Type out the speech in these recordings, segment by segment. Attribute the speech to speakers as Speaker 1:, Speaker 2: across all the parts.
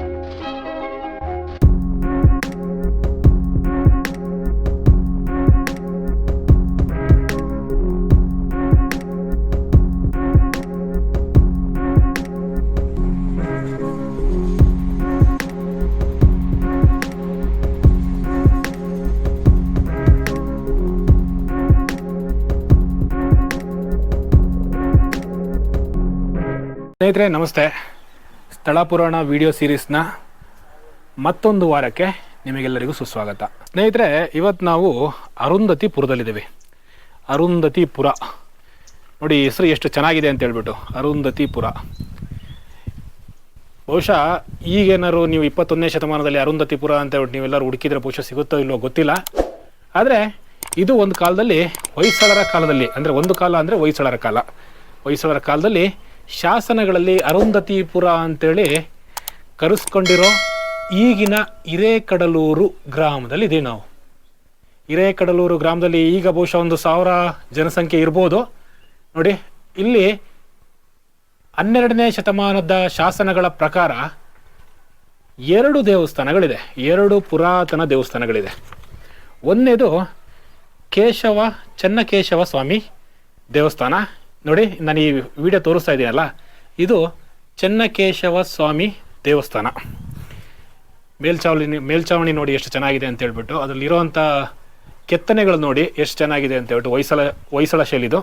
Speaker 1: Thank you. ಸ್ನೇಹಿತರೆ, ನಮಸ್ತೆ. ಸ್ಥಳ ಪುರಾಣ ವಿಡಿಯೋ ಸೀರೀಸ್ನ ಮತ್ತೊಂದು ವಾರಕ್ಕೆ ನಿಮಗೆಲ್ಲರಿಗೂ ಸುಸ್ವಾಗತ. ಸ್ನೇಹಿತರೆ ಇವತ್ತು ನಾವು ಅರುಂಧತಿ ಪುರದಲ್ಲಿದ್ದೀವಿ ಅರುಂಧತಿ ಪುರ ನೋಡಿ, ಹೆಸರು ಎಷ್ಟು ಚೆನ್ನಾಗಿದೆ ಅಂತ ಹೇಳ್ಬಿಟ್ಟು ಅರುಂಧತಿ ಪುರ ಬಹುಶಃ ಈಗೇನಾದ್ರು ನೀವು ಇಪ್ಪತ್ತೊಂದನೇ ಶತಮಾನದಲ್ಲಿ ಅರುಂಧತಿ ಪುರ ಅಂತ ಹೇಳ್ಬಿಟ್ಟು ನೀವೆಲ್ಲರೂ ಹುಡುಕಿದ್ರೆ ಬಹುಶಃ ಸಿಗುತ್ತೋ ಇಲ್ಲೋ ಗೊತ್ತಿಲ್ಲ. ಆದರೆ, ಇದು ಒಂದು ಕಾಲದಲ್ಲಿ ಹೊಯ್ಸಳರ ಕಾಲದಲ್ಲಿ, ಅಂದರೆ ಒಂದು ಕಾಲ ಅಂದರೆ ಹೊಯ್ಸಳರ ಕಾಲ. ಹೊಯ್ಸಳರ ಕಾಲದಲ್ಲಿ ಶಾಸನಗಳಲ್ಲಿ ಅರುಂಧತಿಪುರ ಅಂತೇಳಿ ಕರೆಸ್ಕೊಂಡಿರೋ ಈಗಿನ ಹಿರೇಕಡಲೂರು ಗ್ರಾಮದಲ್ಲಿ ಇದೀವಿ ನಾವು. ಹಿರೇಕಡಲೂರು ಗ್ರಾಮದಲ್ಲಿ ಈಗ ಬಹುಶಃ ಒಂದು ಸಾವಿರ ಜನಸಂಖ್ಯೆ ಇರ್ಬೋದು. ನೋಡಿ, ಇಲ್ಲಿ ಹನ್ನೆರಡನೇ ಶತಮಾನದ ಶಾಸನಗಳ ಪ್ರಕಾರ ಎರಡು ದೇವಸ್ಥಾನಗಳಿದೆ, ಎರಡು ಪುರಾತನ ದೇವಸ್ಥಾನಗಳಿದೆ. ಒಂದನೇದು ಕೇಶವ, ಚನ್ನಕೇಶವ ಸ್ವಾಮಿ ದೇವಸ್ಥಾನ ನೋಡಿ ನಾನು ಈ ವಿಡಿಯೋ ತೋರಿಸ್ತಾ ಇದ್ದೀನಲ್ಲ, ಇದು ಚೆನ್ನಕೇಶವ ಸ್ವಾಮಿ ದೇವಸ್ಥಾನ. ಮೇಲ್ಚಾವಣಿ ಮೇಲ್ಚಾವಣಿ ನೋಡಿ ಎಷ್ಟು ಚೆನ್ನಾಗಿದೆ ಅಂತ ಹೇಳ್ಬಿಟ್ಟು, ಅದರಲ್ಲಿರುವಂಥ ಕೆತ್ತನೆಗಳು ನೋಡಿ ಎಷ್ಟು ಚೆನ್ನಾಗಿದೆ ಅಂತ ಹೇಳ್ಬಿಟ್ಟು ಹೊಯ್ಸಳ ಹೊಯ್ಸಳ ಶೈಲಿದು.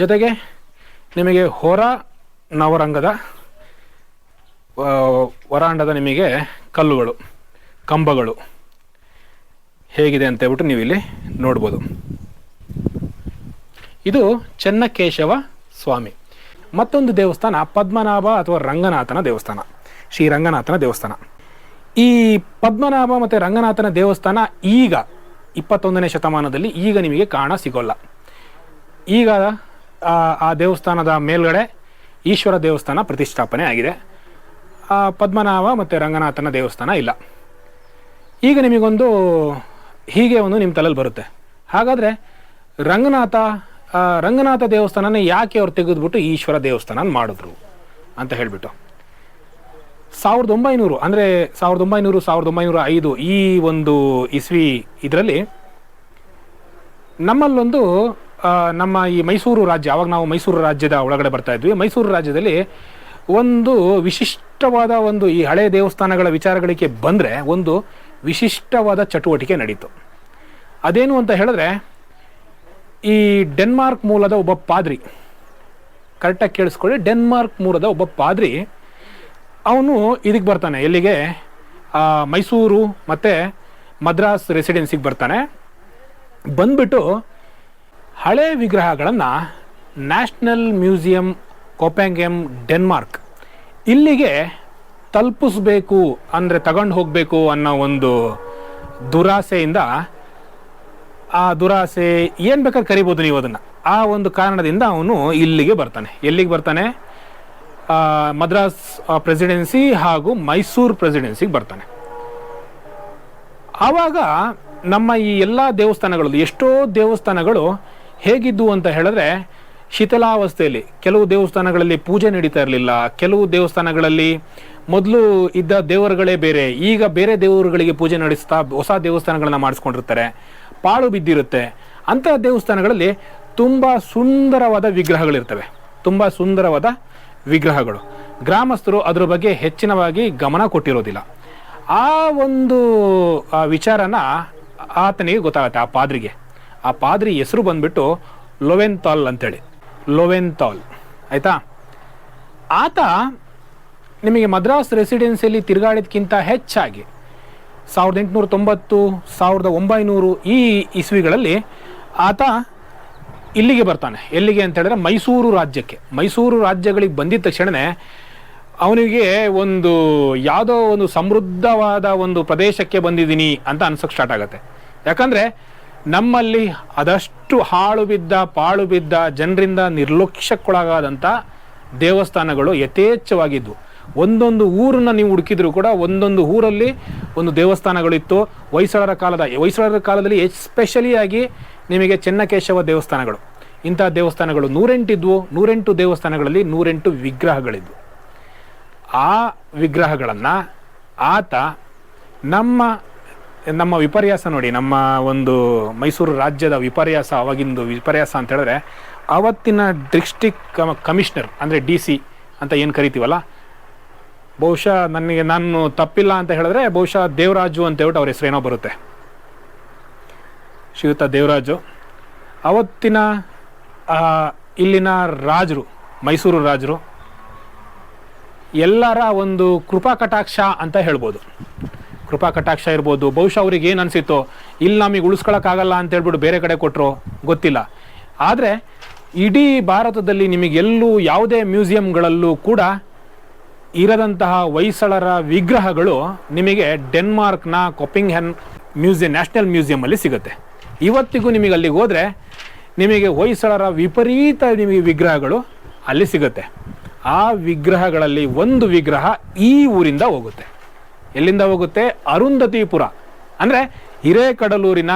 Speaker 1: ಜೊತೆಗೆ ನಿಮಗೆ ಹೊರ ನವರಂಗದ ಹೊರಾಂಡದ ನಿಮಗೆ ಕಲ್ಲುಗಳು, ಕಂಬಗಳು ಹೇಗಿದೆ ಅಂತ ಹೇಳ್ಬಿಟ್ಟು ನೀವು ಇಲ್ಲಿ ನೋಡ್ಬೋದು. ಇದು ಚೆನ್ನಕೇಶವ ಸ್ವಾಮಿ. ಮತ್ತೊಂದು ದೇವಸ್ಥಾನ ಪದ್ಮನಾಭ ಅಥವಾ ರಂಗನಾಥನ ದೇವಸ್ಥಾನ ಶ್ರೀ ರಂಗನಾಥನ ದೇವಸ್ಥಾನ. ಈ ಪದ್ಮನಾಭ ಮತ್ತು ರಂಗನಾಥನ ದೇವಸ್ಥಾನ ಈಗ ಇಪ್ಪತ್ತೊಂದನೇ ಶತಮಾನದಲ್ಲಿ ಈಗ ನಿಮಗೆ ಕಾಣ ಸಿಗೋಲ್ಲ. ಈಗ ಆ, ದೇವಸ್ಥಾನದ ಮೇಲ್ಗಡೆ ಈಶ್ವರ ದೇವಸ್ಥಾನ ಪ್ರತಿಷ್ಠಾಪನೆ ಆಗಿದೆ. ಪದ್ಮನಾಭ ಮತ್ತು ರಂಗನಾಥನ ದೇವಸ್ಥಾನ ಇಲ್ಲ. ಈಗ ನಿಮಗೊಂದು ಹೀಗೆ ಒಂದು ನಿಮ್ಮ ತಲೆಯಲ್ಲಿ ಬರುತ್ತೆ. ಹಾಗಾದರೆ ರಂಗನಾಥ ರಂಗನಾಥ ದೇವಸ್ಥಾನನೇ ಯಾಕೆ ಅವ್ರು ತೆಗೆದುಬಿಟ್ಟು ಈಶ್ವರ ದೇವಸ್ಥಾನ ಮಾಡಿದ್ರು ಅಂತ ಹೇಳಿಬಿಟ್ಟು. ಸಾವಿರದ ಒಂಬೈನೂರು, ಅಂದರೆ ಸಾವಿರದ ಒಂಬೈನೂರು, ಸಾವಿರದ ಒಂಬೈನೂರ ಐದು ಈ ಒಂದು ಇಸ್ವಿ ಇದರಲ್ಲಿ ನಮ್ಮಲ್ಲೊಂದು ನಮ್ಮ ಈ ಮೈಸೂರು ರಾಜ್ಯ, ಅವಾಗ ನಾವು ಮೈಸೂರು ರಾಜ್ಯದ ಒಳಗಡೆ ಬರ್ತಾ ಇದ್ವಿ. ಮೈಸೂರು ರಾಜ್ಯದಲ್ಲಿ ಒಂದು ವಿಶಿಷ್ಟವಾದ ಒಂದು ಈ ಹಳೆ ದೇವಸ್ಥಾನಗಳ ವಿಚಾರಗಳಿಗೆ ಬಂದರೆ ಒಂದು ವಿಶಿಷ್ಟವಾದ ಚಟುವಟಿಕೆ ನಡೀತು. ಅದೇನು ಅಂತ ಹೇಳಿದ್ರೆ ಈ ಡೆನ್ಮಾರ್ಕ್ ಮೂಲದ ಒಬ್ಬ ಪಾದ್ರಿ ಕರೆಕ್ಟಾಗಿ ಕೇಳಿಸ್ಕೊಳ್ಳಿ. ಡೆನ್ಮಾರ್ಕ್ ಮೂಲದ ಒಬ್ಬ ಪಾದ್ರಿ, ಅವನು ಇದಕ್ಕೆ ಬರ್ತಾನೆ, ಎಲ್ಲಿಗೆ? ಮೈಸೂರು ಮತ್ತು ಮದ್ರಾಸ್ ರೆಸಿಡೆನ್ಸಿಗೆ ಬರ್ತಾನೆ. ಬಂದ್ಬಿಟ್ಟು ಹಳೆ ವಿಗ್ರಹಗಳನ್ನು ನ್ಯಾಷನಲ್ ಮ್ಯೂಸಿಯಂ ಕೋಪೆಂಗೆಮ್ ಡೆನ್ಮಾರ್ಕ್ ಇಲ್ಲಿಗೆ ತಲುಪಿಸ್ಬೇಕು ಅಂದರೆ ತಗೊಂಡು ಹೋಗಬೇಕು ಅನ್ನೋ ಒಂದು ದುರಾಸೆಯಿಂದ ಆ ದುರಾಸೆ ಏನು ಬೇಕಾದ್ರೆ ಕರಿಬೋದು ನೀವು ಅದನ್ನು. ಆ ಒಂದು ಕಾರಣದಿಂದ ಅವನು ಇಲ್ಲಿಗೆ ಬರ್ತಾನೆ. ಎಲ್ಲಿಗೆ ಬರ್ತಾನೆ? ಆ, ಮದ್ರಾಸ್ ಪ್ರೆಸಿಡೆನ್ಸಿ ಹಾಗೂ ಮೈಸೂರು ಪ್ರೆಸಿಡೆನ್ಸಿಗೆ ಬರ್ತಾನೆ. ಆವಾಗ ನಮ್ಮ ಈ ಎಲ್ಲ ದೇವಸ್ಥಾನಗಳು ಎಷ್ಟೋ ದೇವಸ್ಥಾನಗಳು ಹೇಗಿದ್ದು ಅಂತ ಹೇಳಿದ್ರೆ ಶಿಥಿಲಾವಸ್ಥೆಯಲ್ಲಿ ಕೆಲವು ದೇವಸ್ಥಾನಗಳಲ್ಲಿ ಪೂಜೆ ನಡೀತಾ ಇರಲಿಲ್ಲ. ಕೆಲವು ದೇವಸ್ಥಾನಗಳಲ್ಲಿ ಮೊದಲು ಇದ್ದ ದೇವರುಗಳೇ ಬೇರೆ. ಈಗ ಬೇರೆ ದೇವರುಗಳಿಗೆ ಪೂಜೆ ನಡೆಸ್ತಾ ಹೊಸ ದೇವಸ್ಥಾನಗಳನ್ನ ಮಾಡಿಸ್ಕೊಂಡಿರ್ತಾರೆ. ಪಾಳು ಬಿದ್ದಿರುತ್ತೆ. ಅಂತಹ ದೇವಸ್ಥಾನಗಳಲ್ಲಿ ತುಂಬ ಸುಂದರವಾದ ವಿಗ್ರಹಗಳಿರ್ತವೆ. ತುಂಬ ಸುಂದರವಾದ ವಿಗ್ರಹಗಳು. ಗ್ರಾಮಸ್ಥರು ಅದ್ರ ಬಗ್ಗೆ ಹೆಚ್ಚಿನವಾಗಿ ಗಮನ ಕೊಟ್ಟಿರೋದಿಲ್ಲ. ಆ ಒಂದು ವಿಚಾರನ ಆತನಿಗೆ ಗೊತ್ತಾಗುತ್ತೆ, ಆ ಪಾದ್ರಿಗೆ. ಆ ಪಾದ್ರಿ ಹೆಸರು ಬಂದ್ಬಿಟ್ಟು ಅಂತ ಅಂತೇಳಿ. ಲೊವೆನ್ತಾಲ್ ಆಯಿತಾ? ಆತ ನಿಮಗೆ ಮದ್ರಾಸ್ ರೆಸಿಡೆನ್ಸಿಯಲ್ಲಿ ತಿರುಗಾಡಿದ್ಕಿಂತ ಹೆಚ್ಚಾಗಿ ಸಾವಿರದ ಎಂಟುನೂರ ತೊಂಬತ್ತು, ಸಾವಿರದ ಒಂಬೈನೂರು ಈ ಇಸ್ವಿಗಳಲ್ಲಿ ಆತ ಇಲ್ಲಿಗೆ ಬರ್ತಾನೆ. ಎಲ್ಲಿಗೆ ಅಂತ ಹೇಳಿದ್ರೆ ಮೈಸೂರು ರಾಜ್ಯಕ್ಕೆ. ಮೈಸೂರು ರಾಜ್ಯಗಳಿಗೆ ಬಂದಿದ್ದ ತಕ್ಷಣವೇ ಅವನಿಗೆ ಒಂದು ಯಾವುದೋ ಒಂದು ಸಮೃದ್ಧವಾದ ಒಂದು ಪ್ರದೇಶಕ್ಕೆ ಬಂದಿದ್ದೀನಿ ಅಂತ ಅನ್ಸೋಕೆ ಸ್ಟಾರ್ಟ್ ಆಗುತ್ತೆ. ಯಾಕಂದರೆ ನಮ್ಮಲ್ಲಿ ಅದಷ್ಟು ಹಾಳು ಬಿದ್ದ, ಪಾಳು ಬಿದ್ದ, ಜನರಿಂದ ನಿರ್ಲಕ್ಷ್ಯಕ್ಕೊಳಗಾದಂಥ ದೇವಸ್ಥಾನಗಳು ಯಥೇಚ್ಛವಾಗಿದ್ವು. ಒಂದೊಂದು ಊರನ್ನ ನೀವು ಹುಡುಕಿದ್ರು ಕೂಡ ಒಂದೊಂದು ಊರಲ್ಲಿ ಒಂದು ದೇವಸ್ಥಾನಗಳಿತ್ತು. ಹೊಯ್ಸಳರ ಕಾಲದ, ಹೊಯ್ಸಳರ ಕಾಲದಲ್ಲಿ ಎಸ್ಪೆಷಲಿ ಆಗಿ ನಿಮಗೆ ಚೆನ್ನಕೇಶವ ದೇವಸ್ಥಾನಗಳು. ಇಂಥ ದೇವಸ್ಥಾನಗಳು ನೂರೆಂಟಿದ್ವು ನೂರೆಂಟು ದೇವಸ್ಥಾನಗಳಲ್ಲಿ ನೂರೆಂಟು ವಿಗ್ರಹಗಳಿದ್ವು. ಆ ವಿಗ್ರಹಗಳನ್ನು ಆತ ನಮ್ಮ ನಮ್ಮ ವಿಪರ್ಯಾಸ ನೋಡಿ, ನಮ್ಮ ಒಂದು ಮೈಸೂರು ರಾಜ್ಯದ ವಿಪರ್ಯಾಸ, ಅವಾಗಿಂದು ವಿಪರ್ಯಾಸ ಅಂತ ಹೇಳಿದ್ರೆ ಅವತ್ತಿನ ಡಿಸ್ಟ್ರಿಕ್ಟ್ ಕಮಿಷನರ್ ಅಂದರೆ ಡಿ ಸಿ ಅಂತ ಏನು ಕರಿತೀವಲ್ಲ ಬಹುಶಃ ನನಗೆ ನಾನು ತಪ್ಪಿಲ್ಲ ಅಂತ ಹೇಳಿದ್ರೆ ಬಹುಶಃ ದೇವರಾಜು ಅಂತ ಹೇಳ್ಬಿಟ್ಟು ಅವ್ರ ಹೆಸರೇನೋ ಬರುತ್ತೆ. ಶ್ರೀಯುತ ದೇವರಾಜು. ಅವತ್ತಿನ ಇಲ್ಲಿನ ರಾಜರು, ಮೈಸೂರು ರಾಜರು, ಎಲ್ಲರ ಒಂದು ಕೃಪಾ ಕಟಾಕ್ಷ ಅಂತ ಹೇಳ್ಬೋದು. ಕೃಪಾ ಕಟಾಕ್ಷ ಇರ್ಬೋದು. ಬಹುಶಃ ಅವ್ರಿಗೆ ಏನು ಅನಿಸಿತ್ತು, ಇಲ್ಲಿ ನಮಗೆ ಉಳಿಸ್ಕೊಳಕ್ಕಾಗಲ್ಲ ಅಂತ ಹೇಳ್ಬಿಟ್ಟು ಬೇರೆ ಕಡೆ ಕೊಟ್ಟರು ಗೊತ್ತಿಲ್ಲ. ಆದರೆ, ಇಡೀ ಭಾರತದಲ್ಲಿ ನಿಮಗೆಲ್ಲೂ ಯಾವುದೇ ಮ್ಯೂಸಿಯಂಗಳಲ್ಲೂ ಕೂಡ ಇರದಂತಹ ಹೊಯ್ಸಳರ ವಿಗ್ರಹಗಳು ನಿಮಗೆ ಡೆನ್ಮಾರ್ಕ್ನ ಕೊಪಿಂಗ್ ಹ್ಯಾನ್ ಮ್ಯೂಸಿಯಂ, ನ್ಯಾಷನಲ್ ಮ್ಯೂಸಿಯಮಲ್ಲಿ ಸಿಗುತ್ತೆ. ಇವತ್ತಿಗೂ ನಿಮಗೆ ಅಲ್ಲಿಗೆ ಹೋದರೆ ನಿಮಗೆ ಹೊಯ್ಸಳರ ವಿಪರೀತ ನಿಮಗೆ ವಿಗ್ರಹಗಳು ಅಲ್ಲಿ ಸಿಗುತ್ತೆ. ಆ ವಿಗ್ರಹಗಳಲ್ಲಿ ಒಂದು ವಿಗ್ರಹ ಈ ಊರಿಂದ ಹೋಗುತ್ತೆ. ಎಲ್ಲಿಂದ ಹೋಗುತ್ತೆ? ಅರುಂಧತಿಪುರ. ಅಂದರೆ ಹಿರೇಕಡಲೂರಿನ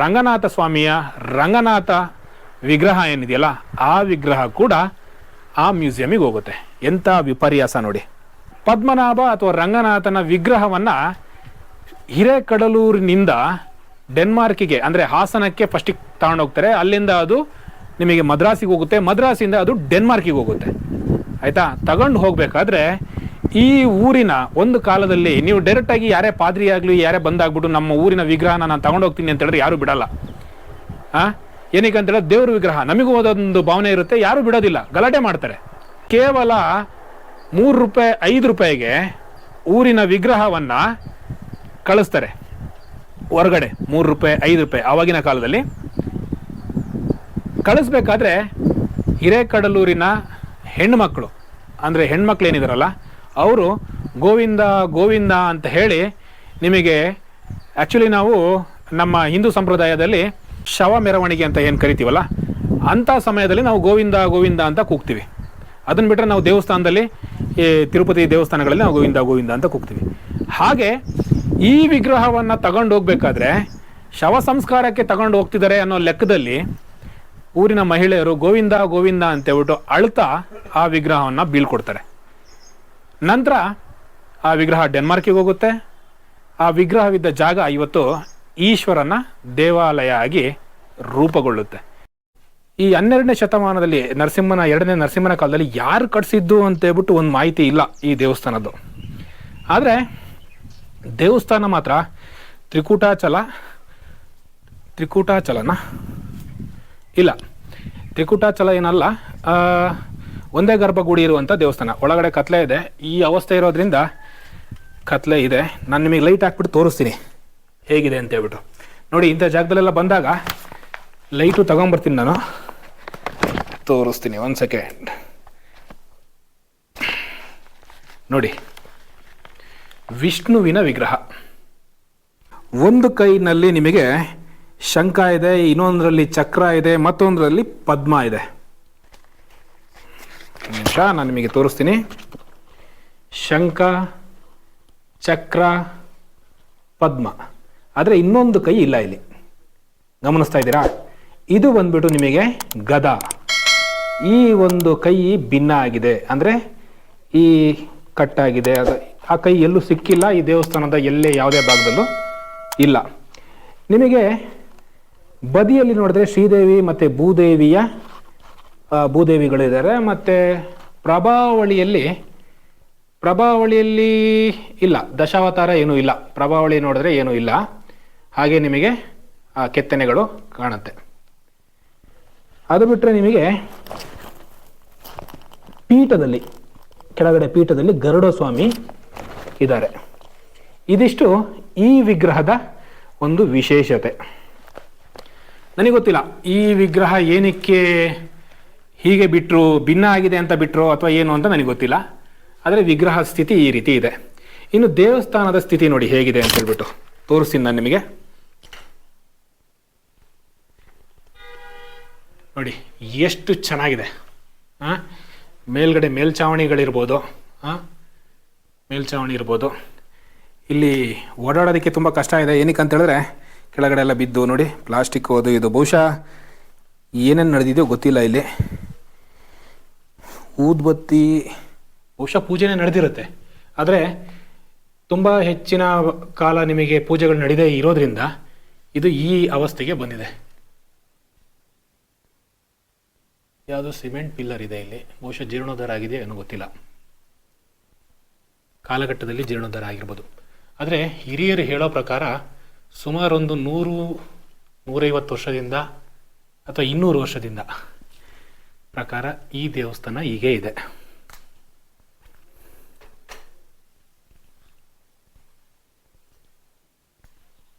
Speaker 1: ರಂಗನಾಥ ಸ್ವಾಮಿಯ ರಂಗನಾಥ ವಿಗ್ರಹ ಏನಿದೆಯಲ್ಲ, ಆ ವಿಗ್ರಹ ಕೂಡ ಆ ಮ್ಯೂಸಿಯಮಿಗೆ ಹೋಗುತ್ತೆ. ಎಂಥ ವಿಪರ್ಯಾಸ ನೋಡಿ. ಪದ್ಮನಾಭ ಅಥವಾ ರಂಗನಾಥನ ವಿಗ್ರಹವನ್ನು ಹಿರೇಕಡಲೂರಿನಿಂದ ಡೆನ್ಮಾರ್ಕಿಗೆ, ಅಂದರೆ ಹಾಸನಕ್ಕೆ ಫಸ್ಟಿಗೆ ತಗೊಂಡೋಗ್ತಾರೆ ಅಲ್ಲಿಂದ ಅದು ನಿಮಗೆ ಮದ್ರಾಸಿಗೆ ಹೋಗುತ್ತೆ. ಮದ್ರಾಸಿಂದ ಅದು ಡೆನ್ಮಾರ್ಕಿಗೆ ಹೋಗುತ್ತೆ. ಆಯಿತಾ? ತಗೊಂಡು ಹೋಗಬೇಕಾದ್ರೆ ಈ ಊರಿನ ಒಂದು ಕಾಲದಲ್ಲಿ ನೀವು ಡೈರೆಕ್ಟಾಗಿ ಯಾರೇ ಪಾದ್ರಿ ಆಗಲಿ ಯಾರೇ ಬಂದಾಗ್ಬಿಟ್ಟು ನಮ್ಮ ಊರಿನ ವಿಗ್ರಹನ ನಾನು ತಗೊಂಡು ಹೋಗ್ತೀನಿ ಅಂತ ಹೇಳಿದ್ರೆ ಯಾರೂ ಬಿಡಲ್ಲ. ಆ? ಏನಕ್ಕೆ ಅಂತ ಹೇಳಿದ್ರೆ ದೇವ್ರ ವಿಗ್ರಹ. ನಮಗೂ ಒಂದು ಭಾವನೆ ಇರುತ್ತೆ. ಯಾರು ಬಿಡೋದಿಲ್ಲ. ಗಲಾಟೆ ಮಾಡ್ತಾರೆ. ಕೇವಲ ಮೂರು ರೂಪಾಯಿ, ಐದು ರೂಪಾಯಿಗೆ ಊರಿನ ವಿಗ್ರಹವನ್ನ ಕಳಿಸ್ತಾರೆ. ಹೊರಗಡೆ ಮೂರು ರೂಪಾಯಿ, ಐದು ರೂಪಾಯಿ ಆವಾಗಿನ ಕಾಲದಲ್ಲಿ. ಕಳಿಸ್ಬೇಕಾದ್ರೆ ಹಿರೇಕಡಲೂರಿನ ಹೆಣ್ಮಕ್ಳು, ಅಂದರೆ ಹೆಣ್ಮಕ್ಳು ಏನಿದಾರಲ್ಲ, ಅವರು ಗೋವಿಂದ ಗೋವಿಂದ ಅಂತ ಹೇಳಿ ನಿಮಗೆ ಆ್ಯಕ್ಚುಲಿ ನಾವು ನಮ್ಮ ಹಿಂದೂ ಸಂಪ್ರದಾಯದಲ್ಲಿ ಶವ ಮೆರವಣಿಗೆ ಅಂತ ಏನು ಕರಿತೀವಲ್ಲ, ಅಂಥ ಸಮಯದಲ್ಲಿ ನಾವು ಗೋವಿಂದ ಗೋವಿಂದ ಅಂತ ಕೂಗ್ತೀವಿ. ಅದನ್ನು ಬಿಟ್ಟರೆ ನಾವು ದೇವಸ್ಥಾನದಲ್ಲಿ, ಈ ತಿರುಪತಿ ದೇವಸ್ಥಾನಗಳಲ್ಲಿ ನಾವು ಗೋವಿಂದ ಗೋವಿಂದ ಅಂತ ಕೂಗ್ತೀವಿ. ಹಾಗೆ ಈ ವಿಗ್ರಹವನ್ನು ತಗೊಂಡು ಹೋಗ್ಬೇಕಾದ್ರೆ, ಶವ ಸಂಸ್ಕಾರಕ್ಕೆ ತಗೊಂಡು ಹೋಗ್ತಿದ್ದಾರೆ ಅನ್ನೋ ಲೆಕ್ಕದಲ್ಲಿ ಊರಿನ ಮಹಿಳೆಯರು ಗೋವಿಂದ ಗೋವಿಂದ ಅಂತ ಹೇಳ್ಬಿಟ್ಟು ಅಳ್ತಾ ಆ ವಿಗ್ರಹವನ್ನು ಬೀಳ್ಕೊಡ್ತಾರೆ. ನಂತರ ಆ ವಿಗ್ರಹ ಡೆನ್ಮಾರ್ಕಿಗೆ ಹೋಗುತ್ತೆ. ಆ ವಿಗ್ರಹವಿದ್ದ ಜಾಗ ಇವತ್ತು ಈಶ್ವರನ ದೇವಾಲಯ ಆಗಿ ರೂಪುಗೊಳ್ಳುತ್ತೆ. ಈ ಹನ್ನೆರಡನೇ ಶತಮಾನದಲ್ಲಿ ನರಸಿಂಹನ, ಎರಡನೇ ನರಸಿಂಹನ ಕಾಲದಲ್ಲಿ ಯಾರು ಕಟ್ಸಿದ್ದು ಅಂತ ಹೇಳ್ಬಿಟ್ಟು ಒಂದು ಮಾಹಿತಿ ಇಲ್ಲ ಈ ದೇವಸ್ಥಾನದ್ದು. ಆದರೆ ದೇವಸ್ಥಾನ ಮಾತ್ರ ತ್ರಿಕೂಟಾಚಲ, ತ್ರಿಕೂಟಾಚಲನ ಇಲ್ಲ. ತ್ರಿಕೂಟಾಚಲ ಏನಲ್ಲ ಒಂದೇ ಗರ್ಭಗುಡಿ ಇರುವಂಥ ದೇವಸ್ಥಾನ. ಒಳಗಡೆ ಕತ್ಲೆ ಇದೆ. ಈ ಅವಸ್ಥೆ ಇರೋದ್ರಿಂದ ಕತ್ಲೆ ಇದೆ. ನಾನು ನಿಮಗೆ ಲೈಟ್ ಹಾಕ್ಬಿಟ್ಟು ತೋರಿಸ್ತೀನಿ. ಹೇಗಿದೆ ಅಂತ ಹೇಳ್ಬಿಟ್ಟು. ನೋಡಿ, ಇಂಥ ಜಾಗದಲ್ಲೆಲ್ಲ ಬಂದಾಗ ಲೈಟು ತಗೊಂಬರ್ತೀನಿ ನಾನು. ತೋರಿಸ್ತೀನಿ ಒಂದು ಸೆಕೆಂಡ್ ನೋಡಿ, ವಿಷ್ಣುವಿನ ವಿಗ್ರಹ. ಒಂದು ಕೈನಲ್ಲಿ ನಿಮಗೆ ಶಂಖ ಇದೆ, ಇನ್ನೊಂದರಲ್ಲಿ ಚಕ್ರ ಇದೆ, ಮತ್ತೊಂದರಲ್ಲಿ ಪದ್ಮ ಇದೆ. ನಿಮಿಷ, ನಾನು ನಿಮಗೆ ತೋರಿಸ್ತೀನಿ. ಶಂಖ, ಚಕ್ರ, ಪದ್ಮ. ಆದರೆ ಇನ್ನೊಂದು ಕೈ ಇಲ್ಲ ಇಲ್ಲಿ. ಗಮನಿಸ್ತಾ ಇದ್ದೀರಾ? ಇದು ಬಂದ್ಬಿಟ್ಟು ನಿಮಗೆ ಗದ. ಈ ಒಂದು ಕೈ ಭಿನ್ನ ಆಗಿದೆ. ಅಂದರೆ ಈ ಕಟ್ಟಾಗಿದೆ. ಅದು ಆ ಕೈ ಎಲ್ಲೂ ಸಿಕ್ಕಿಲ್ಲ. ಈ ದೇವಸ್ಥಾನದ ಎಲ್ಲೇ ಯಾವುದೇ ಭಾಗದಲ್ಲೂ ಇಲ್ಲ. ನಿಮಗೆ ಬದಿಯಲ್ಲಿ ನೋಡಿದ್ರೆ ಶ್ರೀದೇವಿ ಮತ್ತು ಭೂದೇವಿಯ ಭೂದೇವಿಗಳಿದ್ದಾರೆ. ಮತ್ತು ಪ್ರಭಾವಳಿಯಲ್ಲಿ ಪ್ರಭಾವಳಿಯಲ್ಲಿ ಇಲ್ಲ. ದಶಾವತಾರ ಏನೂ ಇಲ್ಲ. ಪ್ರಭಾವಳಿ ನೋಡಿದ್ರೆ ಏನೂ ಇಲ್ಲ. ಹಾಗೆ ನಿಮಗೆ ಆ ಕೆತ್ತನೆಗಳು ಕಾಣುತ್ತೆ. ಅದು ಬಿಟ್ಟರೆ ನಿಮಗೆ ಪೀಠದಲ್ಲಿ, ಕೆಳಗಡೆ ಪೀಠದಲ್ಲಿ ಗರುಡ ಸ್ವಾಮಿ ಇದ್ದಾರೆ. ಇದಿಷ್ಟು ಈ ವಿಗ್ರಹದ ಒಂದು ವಿಶೇಷತೆ. ನನಗೆ ಗೊತ್ತಿಲ್ಲ, ಈ ವಿಗ್ರಹ ಏನಕ್ಕೆ ಹೀಗೆ ಬಿಟ್ಟರು ಭಿನ್ನ ಆಗಿದೆ ಅಂತ ಬಿಟ್ಟರು ಅಥವಾ ಏನು ಅಂತ ನನಗೆ ಗೊತ್ತಿಲ್ಲ. ಆದರೆ ವಿಗ್ರಹ ಸ್ಥಿತಿ ಈ ರೀತಿ ಇದೆ. ಇನ್ನು ದೇವಸ್ಥಾನದ ಸ್ಥಿತಿ ನೋಡಿ ಹೇಗಿದೆ ಅಂತ ಹೇಳ್ಬಿಟ್ಟು ತೋರಿಸ್ತೀನಿ ನಾನು ನಿಮಗೆ. ನೋಡಿ, ಎಷ್ಟು ಚೆನ್ನಾಗಿದೆ. ಹಾಂ ಮೇಲ್ಗಡೆ ಮೇಲ್ಛಾವಣಿಗಳಿರ್ಬೋದು ಹಾಂ ಮೇಲ್ಛಾವಣಿ ಇರ್ಬೋದು. ಇಲ್ಲಿ ಓಡಾಡೋದಕ್ಕೆ ತುಂಬ ಕಷ್ಟ ಇದೆ. ಏನಕ್ಕೆ ಅಂತ ಹೇಳಿದ್ರೆ, ಕೆಳಗಡೆ ಎಲ್ಲ ಬಿದ್ದು ನೋಡಿ, ಪ್ಲಾಸ್ಟಿಕ್ ಅದು ಇದು. ಬಹುಶಃ ಏನೇನು ನಡೆದಿದೆಯೋ ಗೊತ್ತಿಲ್ಲ ಇಲ್ಲಿ. ಊದ್ಬತ್ತಿ, ಬಹುಶಃ ಪೂಜೆನೇ ನಡೆದಿರುತ್ತೆ. ಆದರೆ, ತುಂಬ ಹೆಚ್ಚಿನ ಕಾಲ ನಿಮಗೆ ಪೂಜೆಗಳು ನಡೆದೇ ಇರೋದ್ರಿಂದ ಇದು ಈ ಅವಸ್ಥೆಗೆ ಬಂದಿದೆ. ಯಾವುದೋ ಸಿಮೆಂಟ್ ಪಿಲ್ಲರ್ ಇದೆ ಇಲ್ಲಿ. ಬಹುಶಃ ಜೀರ್ಣೋದ್ಧಾರ ಆಗಿದೆ ಏನೋ ಗೊತ್ತಿಲ್ಲ. ಕಾಲಘಟ್ಟದಲ್ಲಿ ಜೀರ್ಣೋದ್ಧಾರ ಆಗಿರ್ಬೋದು. ಆದರೆ ಹಿರಿಯರು ಹೇಳೋ ಪ್ರಕಾರ ಸುಮಾರೊಂದು ನೂರು, ನೂರೈವತ್ತು ವರ್ಷದಿಂದ ಅಥವಾ ಇನ್ನೂರು ವರ್ಷದಿಂದ ಪ್ರಕಾರ ಈ ದೇವಸ್ಥಾನ ಹೀಗೆ ಇದೆ.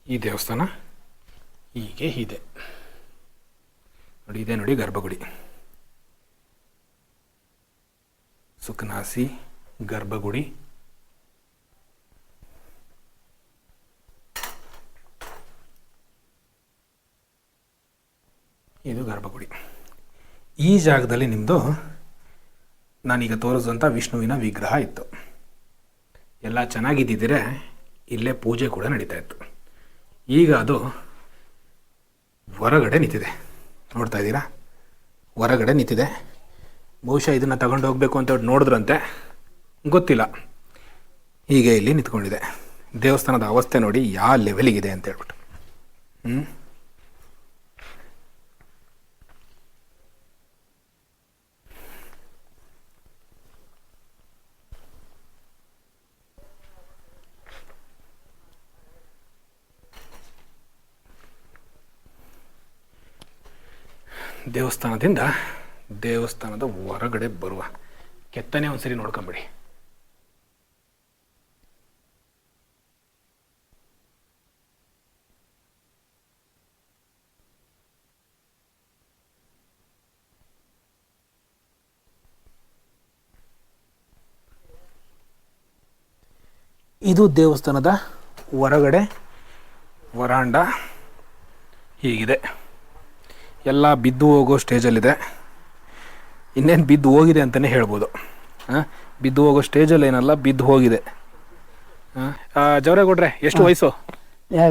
Speaker 1: ಈ ದೇವಸ್ಥಾನ ಹೀಗೆ ಇದೆ. ನೋಡಿ ಇದೆ ನೋಡಿ ಗರ್ಭಗುಡಿ. ಸುಖನಾಸಿ, ಗರ್ಭಗುಡಿ. ಇದು ಗರ್ಭಗುಡಿ. ಈ ಜಾಗದಲ್ಲಿ ನಿಮ್ಮದು ನಾನೀಗ ತೋರಿಸಿದಂಥ ವಿಷ್ಣುವಿನ ವಿಗ್ರಹ ಇತ್ತು. ಎಲ್ಲ ಚೆನ್ನಾಗಿದ್ದಿದ್ರೆ ಇಲ್ಲೇ ಪೂಜೆ ಕೂಡ ನಡೀತಾ ಇತ್ತು. ಈಗ ಅದು ಹೊರಗಡೆ ನಿಂತಿದೆ. ನೋಡ್ತಾ ಇದ್ದೀರಾ? ಹೊರಗಡೆ ನಿಂತಿದೆ. ಬಹುಶಃ ಇದನ್ನು ತಗೊಂಡು ಹೋಗಬೇಕು ಅಂತ ಹೇಳಿ ನೋಡಿದ್ರಂತೆ. ಗೊತ್ತಿಲ್ಲ. ಹೀಗೆ ಇಲ್ಲಿ ನಿಂತ್ಕೊಂಡಿದೆ. ದೇವಸ್ಥಾನದ ಅವಸ್ಥೆ ನೋಡಿ ಯಾವ ಲೆವೆಲಿಗಿದೆ ಅಂತ ಹೇಳ್ಬಿಟ್ಟು. ಹ್ಞೂ ದೇವಸ್ಥಾನದಿಂದ ದೇವಸ್ಥಾನದ ಹೊರಗಡೆ ಬರುವ. ಕೆತ್ತನೆ ಒಂದ್ಸರಿ ನೋಡ್ಕೊಂಬಿಡಿ. ಇದು ದೇವಸ್ಥಾನದ ಹೊರಗಡೆ ವರಾಂಡ ಹೀಗಿದೆ. ಎಲ್ಲ ಬಿದ್ದು ಹೋಗೋ ಸ್ಟೇಜಲ್ಲಿದೆ ಇನ್ನೇನು ಬಿದ್ದು ಹೋಗಿದೆ ಅಂತಲೇ ಹೇಳ್ಬೋದು. ಹಾಂ? ಬಿದ್ದು ಹೋಗೋ ಸ್ಟೇಜಲ್ಲಿ ಏನಲ್ಲ ಬಿದ್ದು ಹೋಗಿದೆ. ಹಾಂ? ಜವರೇಗೌಡ್ರೆ ಎಷ್ಟು ವಯಸ್ಸು?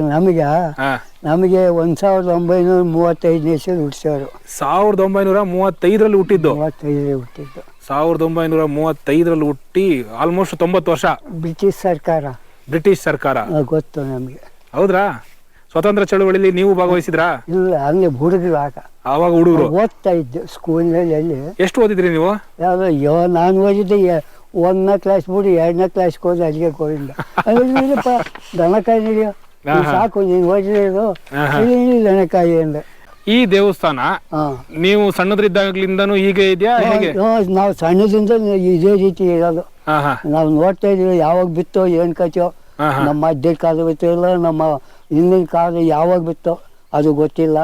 Speaker 2: ನಮಗೆ?
Speaker 1: ಹಾಂ.
Speaker 2: ನಮಗೆ ಒಂದು ಸಾವಿರದ ಒಂಬೈನೂರ ಮೂವತ್ತೈದನೇ ಇಸ್ವಿ ಹುಟ್ಟಿಸೋರು
Speaker 1: ಸಾವಿರದ ಒಂಬೈನೂರ ಮೂವತ್ತೈದರಲ್ಲಿ ಹುಟ್ಟಿದ್ದು?
Speaker 2: ಮೂವತ್ತೈದರಲ್ಲಿ ಹುಟ್ಟಿದ್ದು.
Speaker 1: ಸಾವಿರದ ಒಂಬೈನೂರ ಮೂವತ್ತೈದರಲ್ಲಿ ಹುಟ್ಟಿ ಆಲ್ಮೋಸ್ಟ್ ತೊಂಬತ್ತು ವರ್ಷ.
Speaker 2: ಬ್ರಿಟಿಷ್ ಸರ್ಕಾರ.
Speaker 1: ಬ್ರಿಟಿಷ್ ಸರ್ಕಾರ.
Speaker 2: ಗೊತ್ತು ನಮಗೆ.
Speaker 1: ಹೌದ್ರಾ? ಸ್ವತಂತ್ರ ಚಳುವಳಿಲಿ ನೀವು ಭಾಗವಹಿಸಿದ್ರಾ?
Speaker 2: ಇಲ್ಲ ಅಲ್ಲಿ ಹುಡುಗರು ಆಗ.
Speaker 1: ಆವಾಗ ಹುಡುಗರು?
Speaker 2: ಓದ್ತಾ ಇದ್ದೆ ಸ್ಕೂಲ್ನಲ್ಲಿ
Speaker 1: ಎಷ್ಟು ಓದಿದ್ರಿ ನೀವು?
Speaker 2: ಯಾವುದೋ ಯೋ ನಾನು ಓದಿದ್ದೆ ಒಂದನೇ ಕ್ಲಾಸ್ ಬಿಡಿ ಎರಡನೇ ಕ್ಲಾಸ್ ಹೋದ ಅಲ್ಲಿಗೆ ಹೋಗಿಲ್ಲ ದನಕಾಯಿ ನಡೆಯೋ. ನೀನ್
Speaker 1: ಆಹಾ.
Speaker 2: ಸಾಕು ನೀನು ಓದಿರೋದು
Speaker 1: ಆಹಾ.
Speaker 2: ಇಲ್ಲಿ ದನಕಾಯಿ ಅಂದೆ.
Speaker 1: ಈ ದೇವಸ್ಥಾನ
Speaker 2: ಹಾಂ.
Speaker 1: ನೀವು ಸಣ್ಣದ್ರಿದ್ದಾಗ್ಲಿಂದನೂ ಹೀಗೆ ಇದೆಯಾ ಹೇಗೆ?
Speaker 2: ನಾವು ಸಣ್ಣದಿಂದ ಇದೇ ರೀತಿ ಇರೋದು.
Speaker 1: ಹಾ ಹಾ
Speaker 2: ನಾವು ನೋಡ್ತಾ ಇದೀವಿ ಯಾವಾಗ ಬಿತ್ತೋ ಏನ್ ಕಚ್ಚೋ ನಮ್ಮ ಅಜ್ಜಿ ಕಾಲ ಬಿತ್ತಿಲ್ಲ ನಮ್ಮ ಹಿಂದಿನ ಕಾಲ ಯಾವಾಗ ಬಿತ್ತೋ ಅದು ಗೊತ್ತಿಲ್ಲ.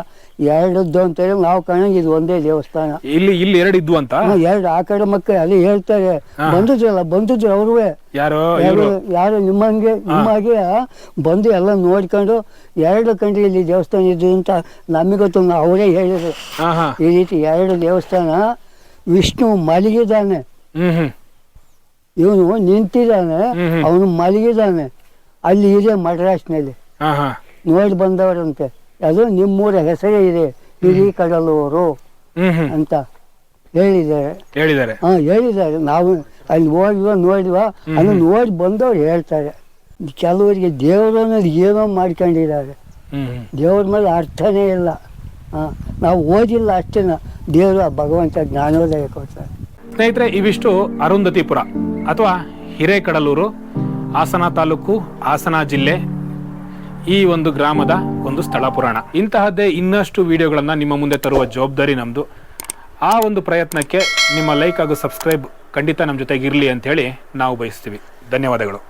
Speaker 2: ಎರಡದ್ದು ಅಂತೇಳಿ ನಾವು ಕಾಣಂಗೆ ಇದು ಒಂದೇ ದೇವಸ್ಥಾನ.
Speaker 1: ಇಲ್ಲಿ ಇಲ್ಲಿ ಎರಡು ಇದ್ವು ಅಂತ?
Speaker 2: ಹ್ಮ್, ಎರಡು ಆ ಕಡೆ ಮಕ್ಕಳು ಅಲ್ಲಿ ಹೇಳ್ತಾರೆ. ಬಂದಿದ್ರಲ್ಲ ಬಂದಿದ್ರು ಅವ್ರುವೆ.
Speaker 1: ಯಾರು
Speaker 2: ಯಾರು
Speaker 1: ಇವರು?
Speaker 2: ಯಾರು ನಿಮ್ಮಂಗೆ ನಿಮ್ಮಾಗೆ ಬಂದು ಎಲ್ಲ ನೋಡ್ಕೊಂಡು ಎರಡು ಕಂಡ್ರಿ ಇಲ್ಲಿ ದೇವಸ್ಥಾನ ಇದ್ದು ಅಂತ ನಮಗೊತ್ತು ಅವರೇ ಹೇಳಿದ್ರು
Speaker 1: ಹಾ ಹಾ.
Speaker 2: ಈ ರೀತಿ ಎರಡು ದೇವಸ್ಥಾನ ವಿಷ್ಣು ಮಲಗಿದ್ದಾನೆ.
Speaker 1: ಹ್ಮ್ ಹ್ಮ್.
Speaker 2: ಇವನು ನಿಂತಿದ್ದಾನೆ
Speaker 1: ಹ್ಮ್.
Speaker 2: ಅವನು ಮಲಗಿದ್ದಾನೆ. ಅಲ್ಲಿ ಇದೆ ಮಡ್ರಾಸ್ನಲ್ಲಿ
Speaker 1: ಹಾ ಹಾ.
Speaker 2: ನೋಡಿ ಬಂದವರಂತೆ. ಅದು ನಿಮ್ಮೂರ ಹೆಸರೇ ಇದೆ. ಹಿರಿ ಕಡಲೂರು
Speaker 1: ಹ್ಮ್ ಹ್ಮ್.
Speaker 2: ಅಂತ ಹೇಳಿದ್ದಾರೆ.
Speaker 1: ಹೇಳಿದ್ದಾರೆ.
Speaker 2: ಹಾ ಹೇಳಿದ್ದಾರೆ. ನಾವು ಅಲ್ಲಿ ಹೋಗಿವ ನೋಡಿವ ಅದನ್ನ ನೋಡಿ ಬಂದವ್ರು ಹೇಳ್ತಾರೆ. ಕೆಲವರಿಗೆ ದೇವರು ಅನ್ನೋದು ಏನೋ ಮಾಡ್ಕೊಂಡಿದ್ದಾರೆ.
Speaker 1: ಹ್ಮ್ ಹ್ಮ್.
Speaker 2: ದೇವ್ರ ಮೇಲೆ ಅರ್ಥನೇ ಇಲ್ಲ. ಹಾ ನಾವು ಓದಿಲ್ಲ ಅಷ್ಟೇನ. ದೇವರು ಆ ಭಗವಂತ ಜ್ಞಾನೋದಯ ಕೊಡ್ತಾರೆ
Speaker 1: ಸ್ನೇಹಿತರೆ ಇವಿಷ್ಟು ಅರುಂಧತಿಪುರ ಅಥವಾ ಹಿರೇಕಡಲೂರು ಹಾಸನ ತಾಲೂಕು, ಹಾಸನ ಜಿಲ್ಲೆ, ಈ ಒಂದು ಗ್ರಾಮದ ಒಂದು ಸ್ಥಳ ಪುರಾಣ. ಇಂತಹದ್ದೇ ಇನ್ನಷ್ಟು ವಿಡಿಯೋಗಳನ್ನು ನಿಮ್ಮ ಮುಂದೆ ತರುವ ಜವಾಬ್ದಾರಿ ನಮ್ಮದು ಆ ಒಂದು ಪ್ರಯತ್ನಕ್ಕೆ ನಿಮ್ಮ ಲೈಕ್ ಹಾಗೂ ಸಬ್ಸ್ಕ್ರೈಬ್ ಖಂಡಿತ ನಮ್ಮ ಜೊತೆಗಿರಲಿ ಅಂತೇಳಿ ನಾವು ಬಯಸ್ತೀವಿ. ಧನ್ಯವಾದಗಳು.